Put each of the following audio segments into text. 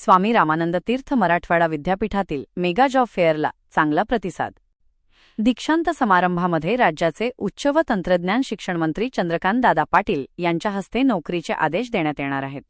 स्वामी रामानंद तीर्थ मराठवाडा विद्यापीठातील mega job फेअरला चांगला प्रतिसाद. दीक्षांत समारंभामध्ये राज्याचे उच्च व तंत्रज्ञान शिक्षण मंत्री चंद्रकांत दादा पाटील यांच्या हस्ते नोकरीचे आदेश देण्यात येणार आहेत.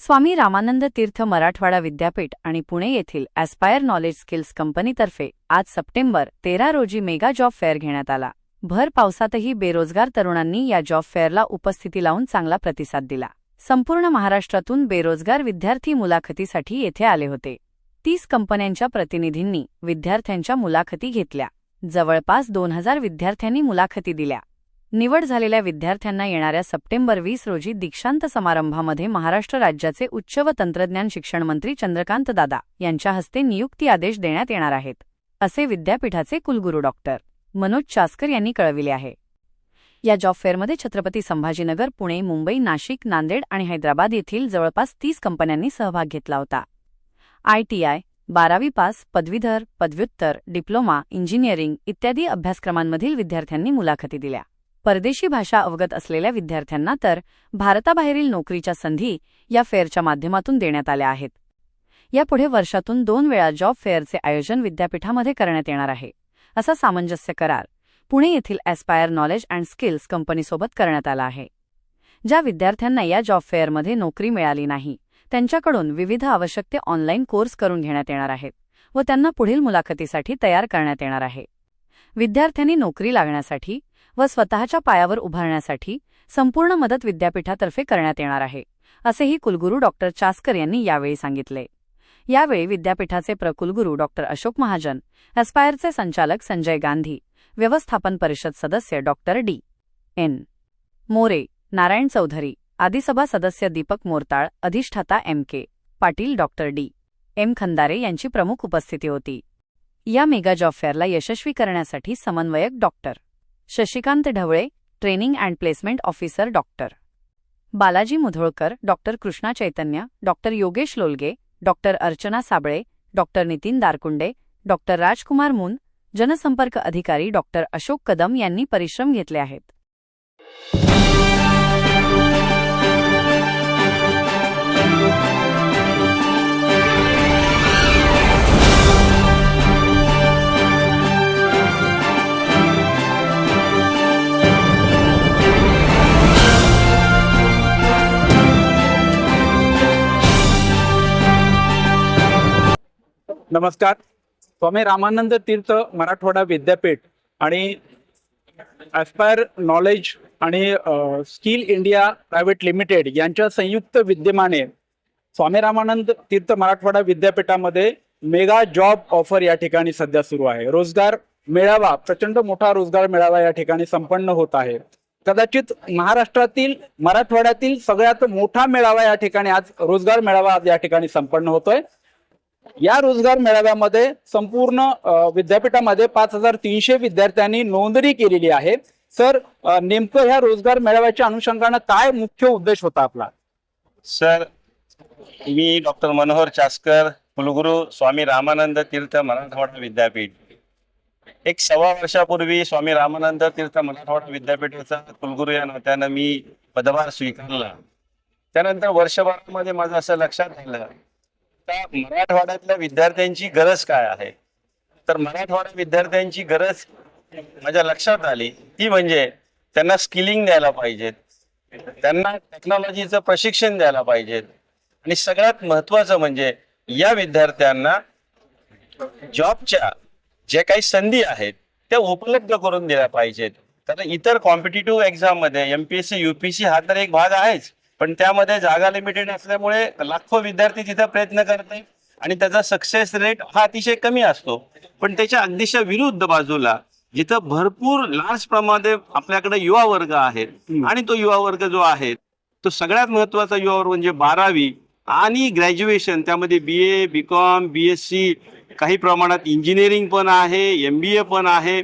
स्वामी रामानंद तीर्थ मराठवाडा विद्यापीठ आणि पुणे येथील ॲस्पायर नॉलेज स्किल्स कंपनीतर्फे आज सप्टेंबर तेरा रोजी मेगा जॉब फेअर घेण्यात आला. भर पावसातही बेरोजगार तरुणांनी या जॉब फेअरला उपस्थिती लावून चांगला प्रतिसाद दिला. संपूर्ण महाराष्ट्रातून बेरोजगार विद्यार्थी मुलाखतीसाठी येथे आले होते. तीस कंपन्यांच्या प्रतिनिधींनी विद्यार्थ्यांच्या मुलाखती घेतल्या. जवळपास दोन हजार विद्यार्थ्यांनी मुलाखती दिल्या. निवड झालेल्या विद्यार्थ्यांना येणाऱ्या सप्टेंबर वीस रोजी दीक्षांत समारंभामध्ये महाराष्ट्र राज्याचे उच्च व तंत्रज्ञान शिक्षण मंत्री चंद्रकांत दादा यांच्या हस्ते नियुक्ती आदेश देण्यात येणार आहेत. असे विद्यापीठाचे कुलगुरू डॉक्टर मनोज चास्कर यांनी कळविले आहे. या जॉब फेअरमध्ये छत्रपती संभाजीनगर पुणे मुंबई नाशिक नांदेड आणि हैदराबाद येथील जवळपास तीस कंपन्यांनी सहभाग घेतला होता. आयटीआय बारावी पास पदवीधर पदव्युत्तर डिप्लोमा इंजिनिअरिंग इत्यादी अभ्यासक्रमांमधील विद्यार्थ्यांनी मुलाखती दिल्या. परदेशी भाषा अवगत असलेल्या विद्यार्थ्यांना तर भारताबाहेरील नोकरीच्या संधी या फेअरच्या माध्यमातून देण्यात आल्या आहेत. यापुढे वर्षातून दोन वेळा जॉब फेअरचे आयोजन विद्यापीठामध्ये करण्यात येणार आहे असा सामंजस्य करार पुणे येथील ॲस्पायर नॉलेज अँड स्किल्स कंपनीसोबत करण्यात आला आहे. ज्या विद्यार्थ्यांना या जॉब फेअरमध्ये नोकरी मिळाली नाही त्यांच्याकडून विविध आवश्यक ते ऑनलाईन कोर्स करून घेण्यात येणार आहेत व त्यांना पुढील मुलाखतीसाठी तयार करण्यात येणार आहे. विद्यार्थ्यांनी नोकरी लागण्यासाठी व स्वतःच्या पायावर उभारण्यासाठी संपूर्ण मदत विद्यापीठातर्फे करण्यात येणार आहे असेही कुलगुरू डॉक्टर चास्कर यांनी यावेळी सांगितले. यावेळी विद्यापीठाचे प्रकुलगुरू डॉक्टर अशोक महाजन अस्पायरचे संचालक संजय गांधी व्यवस्थापन परिषद सदस्य doctor D. N. More Narayan Chaudhari आदिसभा सदस्य दीपक मोरताळ अधिष्ठाता M. K. Patil doctor D. M. Khandare यांची प्रमुख उपस्थिती होती. या मेगा जॉब फेअरला यशस्वी करण्यासाठी समन्वयक doctor Shashikant Dhawale training and placement officer doctor Balaji Mudholkar doctor Krishna Chaitanya doctor Yogesh Lolge doctor Archana Sable doctor Nitin Darkunde doctor Rajkumar Mun जनसंपर्क अधिकारी डॉक्टर अशोक कदम यांनी परिश्रम घेतले आहेत. नमस्कार. स्वामी रामानंद तीर्थ मराठवाडा विद्यापीठ आणि ॲस्पायर नॉलेज आणि स्किल इंडिया प्रायव्हेट लिमिटेड यांच्या संयुक्त विद्यमाने स्वामी रामानंद तीर्थ मराठवाडा विद्यापीठामध्ये मेगा जॉब ऑफर या ठिकाणी सध्या सुरू आहे. रोजगार मेळावा प्रचंड मोठा रोजगार मेळावा या ठिकाणी संपन्न होत आहे. कदाचित महाराष्ट्रातील मराठवाड्यातील सगळ्यात मोठा मेळावा या ठिकाणी आज रोजगार मेळावा आज या ठिकाणी संपन्न होतोय. या रोजगार मेळाव्यामध्ये संपूर्ण विद्यापीठामध्ये पाच हजार तीनशे विद्यार्थ्यांनी नोंदणी केलेली आहे. सर नेमकं ह्या रोजगार मेळाव्याच्या अनुषंगानं काय मुख्य उद्देश होता आपला? सर मी डॉक्टर मनोहर चास्कर कुलगुरू स्वामी रामानंद तीर्थ मराठवाडा विद्यापीठ. एक सव्वा वर्षापूर्वी स्वामी रामानंद तीर्थ मराठवाडा विद्यापीठाचा कुलगुरू या नात्यानं मी पदभार स्वीकारला. त्यानंतर वर्षभरामध्ये माझं असं लक्षात आलं आता मराठवाड्यातल्या विद्यार्थ्यांची गरज काय आहे? तर मराठवाडा विद्यार्थ्यांची गरज माझ्या लक्षात आली. ती म्हणजे त्यांना स्किलिंग द्यायला पाहिजेत. त्यांना टेक्नॉलॉजीचं प्रशिक्षण द्यायला पाहिजेत. आणि सगळ्यात महत्वाचं म्हणजे या विद्यार्थ्यांना जॉबच्या जे काही संधी आहेत त्या उपलब्ध करून दिल्या पाहिजेत. कारण इतर कॉम्पिटेटिव्ह एक्झाममध्ये एमपीएससी युपीएससी हा तर एक भाग आहेच. पण त्यामध्ये जागा लिमिटेड असल्यामुळे लाखो विद्यार्थी तिथे प्रयत्न करतात आणि त्याचा सक्सेस रेट हा अतिशय कमी असतो. पण त्याच्या अगदीच्या विरुद्ध बाजूला जिथं भरपूर लार्ज प्रमाणात आपल्याकडे युवा वर्ग आहेत आणि तो युवा वर्ग जो आहे तो सगळ्यात महत्त्वाचा युवा वर्ग म्हणजे बारावी आणि ग्रॅज्युएशन त्यामध्ये B A B com B S C काही प्रमाणात इंजिनिअरिंग पण आहे एम बी ए पण आहे.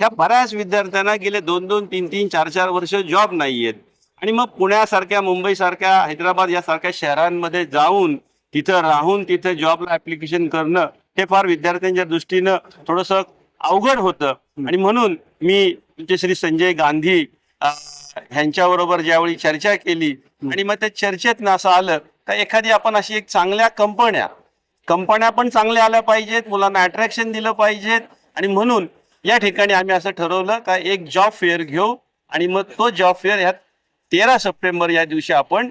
ह्या बऱ्याच विद्यार्थ्यांना गेले दोन दोन तीन तीन चार चार वर्ष जॉब नाही आहेत आणि मग पुण्यासारख्या मुंबईसारख्या हैदराबाद यासारख्या शहरांमध्ये जाऊन तिथं राहून तिथं जॉबला ऍप्लिकेशन करणं हे फार विद्यार्थ्यांच्या दृष्टीनं थोडंसं अवघड होतं. आणि म्हणून मी तुमचे श्री संजय गांधी ह्यांच्याबरोबर ज्यावेळी चर्चा केली आणि मग त्या चर्चेत ना असं आलं का एखादी आपण अशी एक चांगल्या कंपन्या कंपन्या पण चांगल्या आल्या पाहिजेत मुलांना अट्रॅक्शन दिलं पाहिजेत आणि म्हणून या ठिकाणी आम्ही असं ठरवलं का एक जॉब फेअर घेऊ आणि मग तो जॉब फेअर ह्या तेरा सप्टेंबर या दिवशी आपण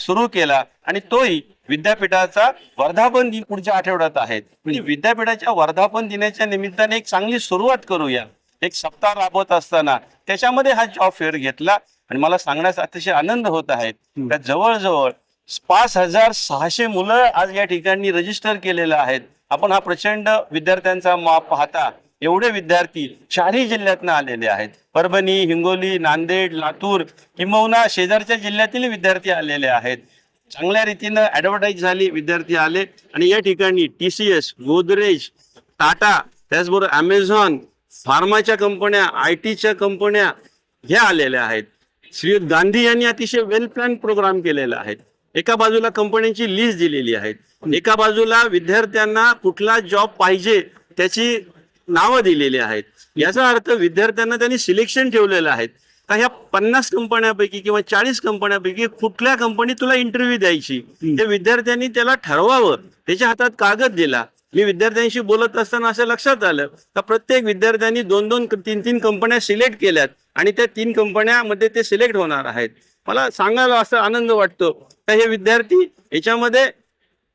सुरू केला आणि तोही विद्यापीठाचा वर्धापन दिन पुढच्या आठवड्यात आहेत म्हणजे विद्यापीठाच्या वर्धापन दिनाच्या निमित्ताने एक चांगली सुरुवात करूया. एक सप्ताह राबवत असताना त्याच्यामध्ये हा जॉब फेअर घेतला आणि मला सांगण्यास अतिशय आनंद होत आहे. त्या जवळजवळ पाच हजार सहाशे मुलं आज या ठिकाणी रजिस्टर केलेलं आहेत. आपण हा प्रचंड विद्यार्थ्यांचा माप पाहता एवढे विद्यार्थी चारही जिल्ह्यातनं आलेले आहेत. परभणी हिंगोली नांदेड लातूर किंबहुना शेजारच्या जिल्ह्यातील विद्यार्थी आलेले आहेत. चांगल्या रीतीनं ऍडव्हर्टाईज झाली विद्यार्थी आले. आणि या ठिकाणी T C S Godrej Tata त्याचबरोबर अमेझॉन फार्माच्या कंपन्या आय टीच्या कंपन्या ह्या आलेल्या आहेत. श्री गांधी यांनी अतिशय वेल प्लॅन प्रोग्राम केलेला आहे. एका बाजूला कंपन्यांची लिस्ट दिलेली आहे. एका बाजूला विद्यार्थ्यांना कुठला जॉब पाहिजे त्याची नावं दिलेली आहेत. याचा अर्थ विद्यार्थ्यांना त्यांनी सिलेक्शन ठेवलेलं आहे का ह्या पन्नास कंपन्यापैकी किंवा चाळीस कंपन्यापैकी कुठल्या कंपनी तुला इंटरव्ह्यू द्यायची? ते विद्यार्थ्यांनी त्याला ठरवावं. त्याच्या हातात कागद दिला. मी विद्यार्थ्यांशी बोलत असताना असं लक्षात आलं का प्रत्येक विद्यार्थ्यांनी दोन दोन तीन तीन कंपन्या सिलेक्ट केल्यात आणि त्या तीन कंपन्यामध्ये ते सिलेक्ट होणार आहेत. मला सांगायला असा आनंद वाटतो. का हे विद्यार्थी याच्यामध्ये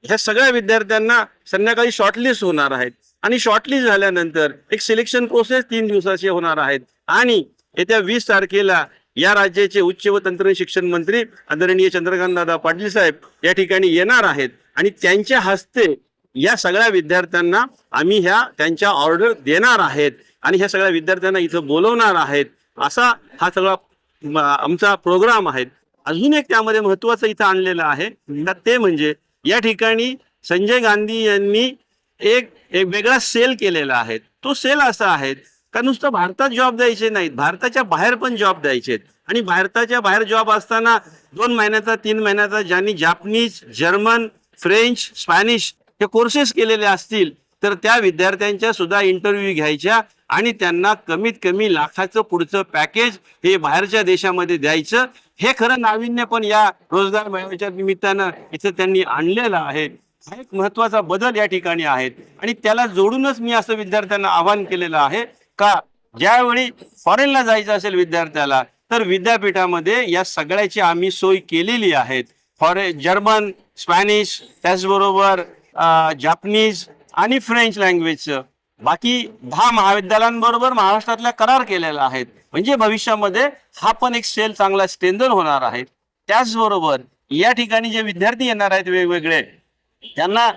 ह्या सगळ्या विद्यार्थ्यांना संध्याकाळी शॉर्टलिस्ट होणार आहेत. आणि शॉर्टलिस्ट झाल्यानंतर एक सिलेक्शन प्रोसेस तीन दिवसाची होणार आहेत. आणि येत्या वीस तारखेला या राज्याचे उच्च व तंत्र शिक्षण मंत्री आदरणीय चंद्रकांत दादा पाटील साहेब या ठिकाणी येणार आहेत. आणि त्यांच्या हस्ते या सगळ्या विद्यार्थ्यांना आम्ही ह्या त्यांच्या ऑर्डर देणार आहेत. आणि ह्या सगळ्या विद्यार्थ्यांना इथं बोलवणार आहेत. असा हा सगळा आमचा प्रोग्राम आहे. अजून एक त्यामध्ये महत्वाचं इथं आणलेलं आहे. ते म्हणजे या ठिकाणी संजय गांधी यांनी एक एक वेगळा सेल केलेला आहे. तो सेल असा आहे का नुसतं भारतात जॉब द्यायचे नाहीत भारताच्या बाहेर पण जॉब द्यायचे आणि भारताच्या बाहेर जॉब असताना दोन महिन्याचा तीन महिन्याचा ज्यांनी जापनीज जर्मन फ्रेंच स्पॅनिश हे कोर्सेस केलेले असतील तर त्या विद्यार्थ्यांच्या सुद्धा इंटरव्ह्यू घ्यायच्या. आणि त्यांना कमीत कमी लाखाचं पुढचं पॅकेज हे बाहेरच्या देशामध्ये द्यायचं. हे खरं नाविन्य पण या रोजगार मेळाव्याच्या निमित्तानं इथं त्यांनी आणलेलं आहे. हा एक महत्त्वाचा बदल या ठिकाणी आहेत आणि त्याला जोडूनच मी असं विद्यार्थ्यांना आवाहन केलेलं आहे का ज्यावेळी फॉरेनला जायचं असेल विद्यार्थ्याला तर विद्यापीठामध्ये या सगळ्याची आम्ही सोय केलेली आहेत फॉरे जर्मन स्पॅनिश त्याचबरोबर जापनीज आणि फ्रेंच लँग्वेजचं. बाकी दहा महाविद्यालयांबरोबर महाराष्ट्रातल्या करार केलेला आहेत. म्हणजे भविष्यामध्ये हा पण एक सेल चांगला स्ट्रेंदन होणार आहे. त्याचबरोबर या ठिकाणी जे विद्यार्थी येणार आहेत वेगवेगळे त्यांना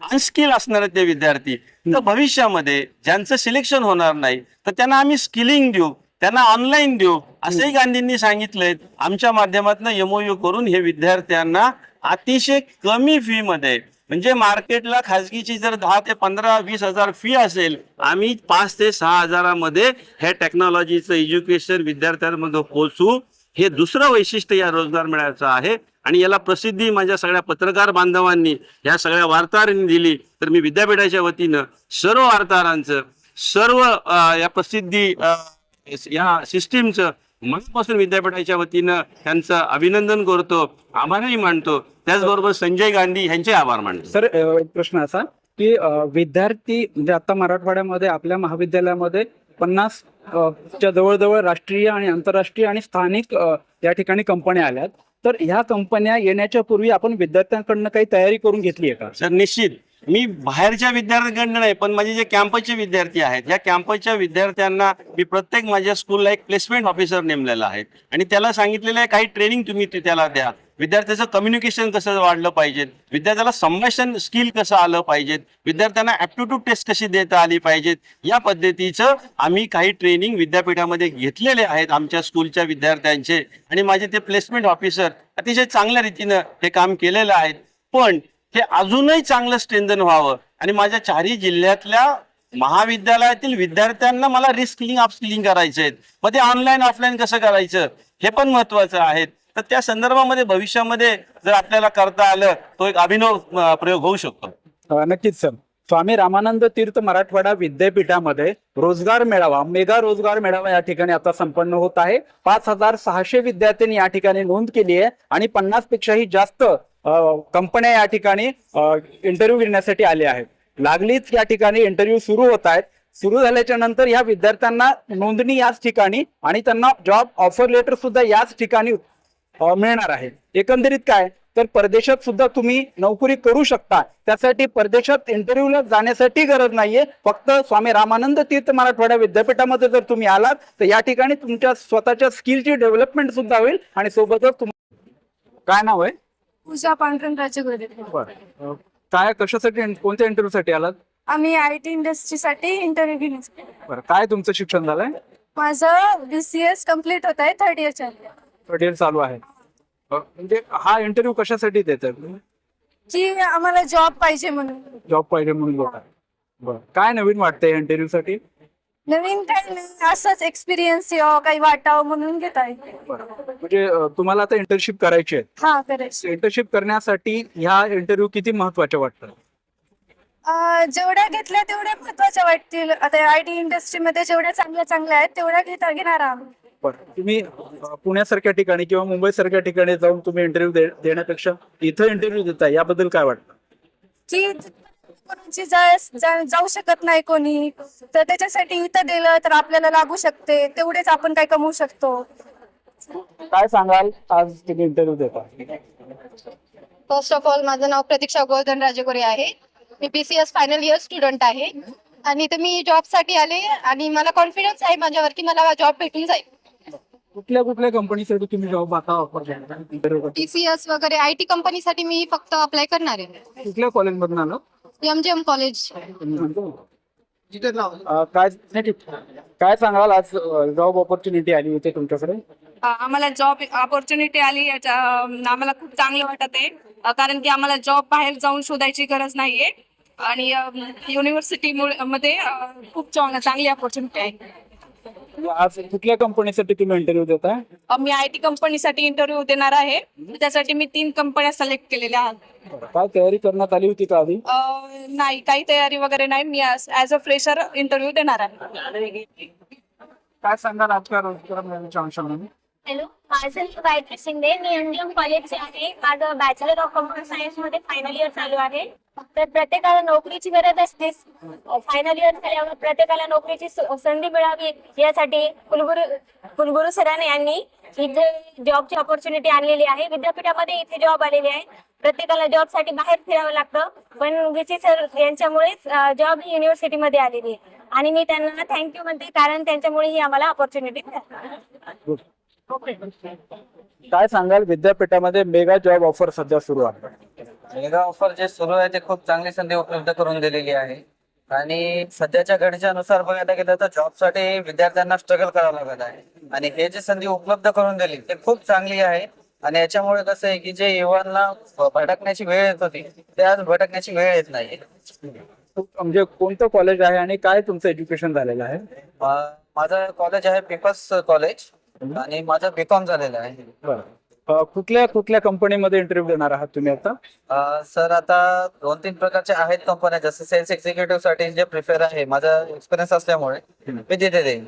अनस्किल असणार आहेत ते विद्यार्थी. तर भविष्यामध्ये ज्यांचं सिलेक्शन होणार नाही तर त्यांना आम्ही स्किलिंग देऊ त्यांना ऑनलाईन देऊ असंही गांधींनी सांगितलंय. आमच्या माध्यमातून एमओयू करून हे विद्यार्थ्यांना अतिशय कमी फीमध्ये म्हणजे मार्केटला खाजगीची जर दहा ते पंधरा वीस हजार फी असेल आम्ही पाच ते सहा हजारामध्ये हे टेक्नॉलॉजीचं एज्युकेशन विद्यार्थ्यांमध्ये पोहोचू. हे दुसरं वैशिष्ट्य या रोजगार मेळ्याचं आहे. आणि याला प्रसिद्धी माझ्या सगळ्या पत्रकार बांधवांनी ह्या सगळ्या वार्ताहरांनी दिली. तर मी विद्यापीठाच्या वतीनं सर्व वार्ताहरांचं सर्व या प्रसिद्धी या सिस्टीमचं मनापासून विद्यापीठाच्या वतीनं त्यांचं अभिनंदन करतो आभारही मानतो. त्याचबरोबर संजय गांधी यांचे आभार मानतो. सर एक प्रश्न असा की विद्यार्थी म्हणजे आता मराठवाड्यामध्ये आपल्या महाविद्यालयामध्ये पन्नास च्या जवळजवळ राष्ट्रीय आणि आंतरराष्ट्रीय आणि स्थानिक या ठिकाणी कंपन्या आल्यात. तर ह्या कंपन्या येण्याच्या पूर्वी आपण विद्यार्थ्यांकडनं काही तयारी करून घेतली आहे का? सर निश्चित. मी बाहेरच्या विद्यार्थ्यांकडनं नाही पण माझे जे कॅम्पसचे विद्यार्थी आहेत या कॅम्पसच्या विद्यार्थ्यांना मी प्रत्येक माझ्या स्कूलला एक प्लेसमेंट ऑफिसर नेमलेला आहे. आणि त्याला सांगितलेलं आहे काही ट्रेनिंग तुम्ही ते त्याला द्या. विद्यार्थ्याचं कम्युनिकेशन कसं वाढलं पाहिजे? विद्यार्थ्याला संभाषण स्किल कसं आलं पाहिजेत? विद्यार्थ्यांना ऍप्टिट्यूड टेस्ट कशी देता आली पाहिजेत? या पद्धतीचं आम्ही काही ट्रेनिंग विद्यापीठामध्ये घेतलेले आहेत आमच्या स्कूलच्या विद्यार्थ्यांचे. आणि माझे ते प्लेसमेंट ऑफिसर अतिशय चांगल्या रीतीनं हे काम केलेलं आहे. पण हे अजूनही चांगलं स्ट्रेंथन व्हावं. आणि माझ्या चारही जिल्ह्यातल्या महाविद्यालयातील विद्यार्थ्यांना मला रिस्किलिंग अपस्किलिंग करायचे आहेत मग ते ऑनलाईन ऑफलाईन कसं करायचं? हे पण महत्वाचं आहे. तर त्या संदर्भामध्ये भविष्यामध्ये जर आपल्याला करता आलं तो एक अभिनव प्रयोग होऊ शकतो. नक्कीच सर. स्वामी रामानंद तीर्थ मराठवाडा विद्यापीठामध्ये रोजगार मेळावा मेगा रोजगार मेळावा या ठिकाणी आता संपन्न होत आहे. पाच हजार सहाशे विद्यार्थ्यांनी या ठिकाणी नोंद केली आहे आणि पन्नास पेक्षाही जास्त कंपन्या या ठिकाणी इंटरव्ह्यू घेण्यासाठी आल्या आहेत. लागलीच या ठिकाणी इंटरव्ह्यू सुरू होत आहेत. सुरू झाल्याच्यानंतर या विद्यार्थ्यांना नोंदणी याच ठिकाणी आणि त्यांना जॉब ऑफर लेटर सुद्धा याच ठिकाणी मिळणार आहे. एकंदरीत काय? तर परदेशात सुद्धा तुम्ही नोकरी करू शकता. त्यासाठी परदेशात इंटरव्ह्यूला जाण्यासाठी गरज नाहीये. फक्त स्वामी रामानंद तीर्थ मराठवाडा विद्यापीठामध्ये जर तुम्ही आलात तर या ठिकाणी तुमच्या स्वतःच्या स्किलची डेव्हलपमेंट सुद्धा होईल आणि सोबतच तुम काय नाव आहे? पूजा पांढरण काय कशासाठी कोणत्या इंटरव्ह्यू साठी आलात? आम्ही आय टी इंडस्ट्रीसाठी इंटरव्ह्यू घेण्यासाठी. बरं. काय तुमचं शिक्षण झालंय? माझं बी सी एस कंप्लीट होत आहे थर्ड इयर चालू इयर चालू आहे. म्हणजे हा इंटरव्ह्यू कशासाठी देतात की आम्हाला जॉब पाहिजे म्हणून. जॉब पाहिजे म्हणून लोक बरं. काय नवीन वाटतंय इंटरव्ह्यू साठी? नवीन काही नाही. असंच एक्सपिरियन्स यावं काही वाटावं म्हणून घेत आहे. म्हणजे अ, तुम्हाला आता इंटर्नशिप करायची आहे. हा करायचं. इंटर्नशिप करण्यासाठी ह्या इंटरव्ह्यू किती महत्त्वाचे वाटतात? अं, जेवढ्या घेतल्या तेवढ्या महत्त्वाच्या वाटतील. आता आय टी इंडस्ट्रीमध्ये जेवढ्या चांगल्या चांगल्या आहेत तेवढ्या घेता घेणार बरं तुम्ही पुण्यासारख्या ठिकाणी किंवा मुंबईसारख्या ठिकाणी जाऊन तुम्ही इंटरव्ह्यू देण्यापेक्षा इथं इंटरव्ह्यू देताय याबद्दल काय वाटतं? कोणाची जाऊ शकत नाही कोणी तर त्याच्यासाठी इथं दिलं तर आपल्याला लागू शकते तेवढेच आपण काय कमवू शकतो. काय सांगाल? आज तुम्ही इंटरव्ह्यू देता. फर्स्ट ऑफ ऑल माझं नाव प्रतीक्षा गोवर्धन राजेगोरे आहे. मी B C S final year student आहे. आणि इथे मी जॉबसाठी आले आणि मला कॉन्फिडन्स आहे माझ्यावर की मला जॉब भेटून जाईल. कुठल्या कुठल्या कंपनीसाठी तुम्ही जॉब आता offer interview T C S वगैरे आय टी कंपनीसाठी मी फक्त अप्लाय करणार आहे. कुठल्या कॉलेजमधून आलो? एम जी एम कॉलेज अ, काय काय सांगाल आज जॉब ऑपॉर्च्युनिटी आली होती तुमच्याकडे? अ, आम्हाला जॉब ऑपॉर्च्युनिटी आली याच्या अम, आम्हाला खूप चांगलं वाटत आहे. अ, कारण की आम्हाला जॉब बाहेर जाऊन शोधायची गरज नाहीये. आणि युनिव्हर्सिटी मध्ये अ, खूप चांग- चांगली ऑपॉर्च्युनिटी आहे. आज कुठल्या कंपनीसाठी तुम्ही इंटरव्ह्यू देताय? अ, मी आय टी कंपनीसाठी इंटरव्ह्यू देणार आहे. त्यासाठी मी तीन कंपन्या सिलेक्ट केलेल्या आहेत. काय तयारी करण्यात आली होती का आधी? अ, नाही काही तयारी वगैरे नाही. मी ऍज अ फ्रेशर इंटरव्ह्यू देणार आहे. काय सांगाल आजच्या रोजगार मेळाव्याच्या अंशाने हॅलो माझं गायत्री शिंदे. मी एमडीएम कॉलेजचे आहे. माझं बॅचलर ऑफ कॉम्प्युटर सायन्समध्ये फायनल इयर चालू आहे. तर प्रत्येकाला नोकरीची गरज असतेच. फायनल इयर झाल्यावर प्रत्येकाला नोकरीची संधी मिळावी यासाठी कुलगुरू कुलगुरू सरांनी यांनी इथे जॉबची ऑपॉर्च्युनिटी आणलेली आहे. विद्यापीठामध्ये इथे जॉब आलेली आहे. प्रत्येकाला जॉबसाठी बाहेर फिरावं लागतं. पण विसी सर यांच्यामुळेच जॉब ही युनिव्हर्सिटीमध्ये आलेली आहे. आणि मी त्यांना थँक्यू म्हणते कारण त्यांच्यामुळे ही आम्हाला ऑपॉर्च्युनिटी मिळाली. काय सांगाल? विद्यापीठामध्ये मेगा जॉब ऑफर सध्या सुरू आहे. मेगा ऑफर जे सुरू आहे ते खूप चांगली संधी उपलब्ध करून दिलेली आहे. आणि सध्याच्या घडीच्या नुसार बघायला गेलं तर जॉबसाठी विद्यार्थ्यांना स्ट्रगल करावं लागत आहे. आणि हे जे संधी उपलब्ध करून दिली ते खूप चांगली आहे. आणि याच्यामुळे कसं आहे की जे युवांना भटकण्याची वेळ येत होती ते आज भटकण्याची वेळ येत नाही. म्हणजे कोणतं कॉलेज आहे आणि काय तुमचं एज्युकेशन झालेलं आहे? माझं कॉलेज आहे पीपल्स कॉलेज आणि माझं बीकॉम झालेलं आहे. बरं. अ, कुठल्या कुठल्या कंपनीमध्ये इंटरव्ह्यू देणार आहात तुम्ही आता? सर आता दोन तीन प्रकारचे आहेत कंपन्या जसे सेल्स एक्झिक्युटिव्हसाठी जे प्रिफर आहे माझा एक्सपिरियन्स असल्यामुळे मी तिथे देईन.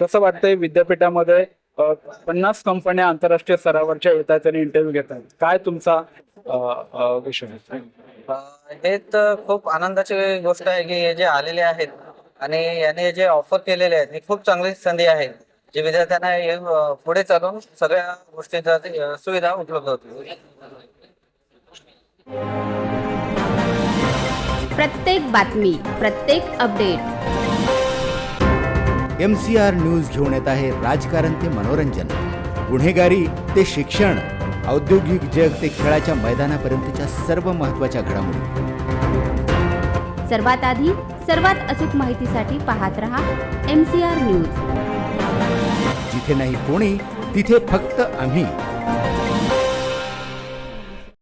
कसं वाटतंय विद्यापीठामध्ये अ, पन्नास कंपन्या आंतरराष्ट्रीय स्तरावरच्या येतात आणि इंटरव्ह्यू घेतात. काय तुमचा अ, अ, विषय? आहे? अ, हे तर खूप आनंदाची गोष्ट आहे की हे जे आलेले आहेत आणि याने जे ऑफर केलेले आहेत ही खूप चांगली संधी आहे. जे विद्यार्थ्यांना हे, पुढे चालून सगळ्या गोष्टींचा सुविधा उपलब्ध होतील. प्रत्येक बातमी प्रत्येक update. M C R news घेऊन येत आहे राजकारण ते मनोरंजन. गुन्हेगारी ते शिक्षण. औद्योगिक जग ते खेळाच्या मैदानापर्यंतच्या सर्व महत्त्वाच्या घडामोडी. सर्वात आधी सर्वात अचूक माहितीसाठी पाहत रहा एम सी आर न्यूज जिथे नाही कोणी तिथे फक्त आम्ही.